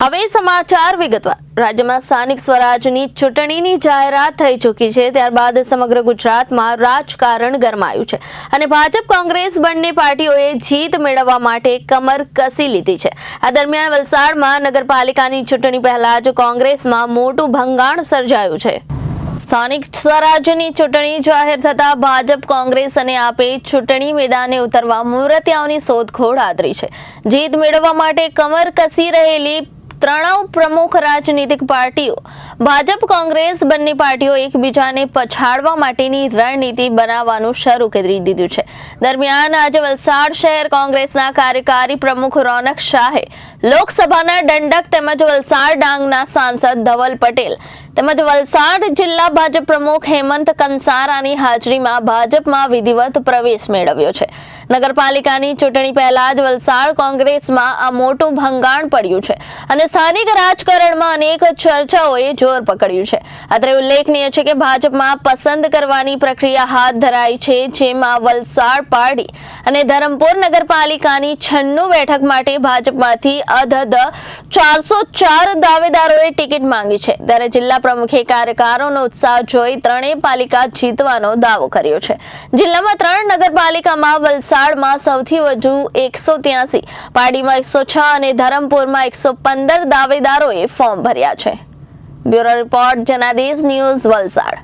હવે સમાચાર વિગતવાર. રાજ્યમાં સ્થાનિક સ્વરાજની ચૂંટણીની જાહેરાત થઈ ચૂકી છે. ત્યારબાદ સમગ્ર ગુજરાતમાં રાજકારણ ગરમાયું છે અને ભાજપ કોંગ્રેસ બંને પાર્ટીઓએ જીત મેળવવા માટે કમર કસી લીધી છે. આ દરમિયાન વલસાડમાં નગરપાલિકાની ચૂંટણી પહેલા જ કોંગ્રેસમાં મોટું ભંગાણ સર્જાયું છે. સ્થાનિક સ્વરાજ્યની ચૂંટણી જાહેર થતાં ભાજપ કોંગ્રેસ અને આપે ચૂંટણી મેદાને ઉતરવા મૂર્તિયાઓની શોધખોળ આદરી છે. જીત મેળવવા માટે કમર કસી રહેલી ત્રણેય પ્રમુખ રાજનીતિક પાર્ટીઓ, ભાજપ, કોંગ્રેસ બંને પાર્ટીઓ એકબીજાને પછાડવા માટેની રણનીતિ બનાવવાનું શરૂ કરી દીધું છે. દરમિયાન આજે વલસાડ શહેર કોંગ્રેસના કાર્યકારી પ્રમુખ રોનક શાહે લોકસભાના દંડક તેમજ વલસાડ ડાંગના સાંસદ ધવલ પટેલ તેમજ વલસાડ જિલ્લા ભાજપ પ્રમુખ હેમંત કંસારાની હાજરીમાં ભાજપમાં વિધિવત પ્રવેશ મેળવ્યો છે. નગરપાલિકાની ચૂંટણી પહેલા જ વલસાડ કોંગ્રેસમાં આ મોટું ભંગાણ પડ્યું છે અને સ્થાનિક રાજકારણમાં અનેક ચર્ચાઓએ જોર પકડ્યું છે. અત્રે ઉલ્લેખનીય છે કે ભાજપમાં પસંદ કરવાની પ્રક્રિયા હાથ ધરાઈ છે, જેમાં વલસાડ પારડી અને ધરમપુર નગરપાલિકાની છન્નું બેઠક માટે ભાજપમાંથી અધધ ચારસો ચાર દાવેદારોએ ટિકિટ માંગી છે. ત્યારે જિલ્લા પ્રમુખે કાર્યકારોનો ઉત્સાહ જોઈ ત્રણેય પાલિકા જીતવાનો દાવો કર્યો છે. જિલ્લામાં ત્રણ નગરપાલિકામાં વલસાડમાં સૌથી વધુ એકસો ત્યાસી, પાડીમાં એકસો છ અને ધરમપુરમાં એકસો પંદર દાવેદારોએ ફોર્મ ભર્યા છે. Bureau report, Janadesh news, Valsad.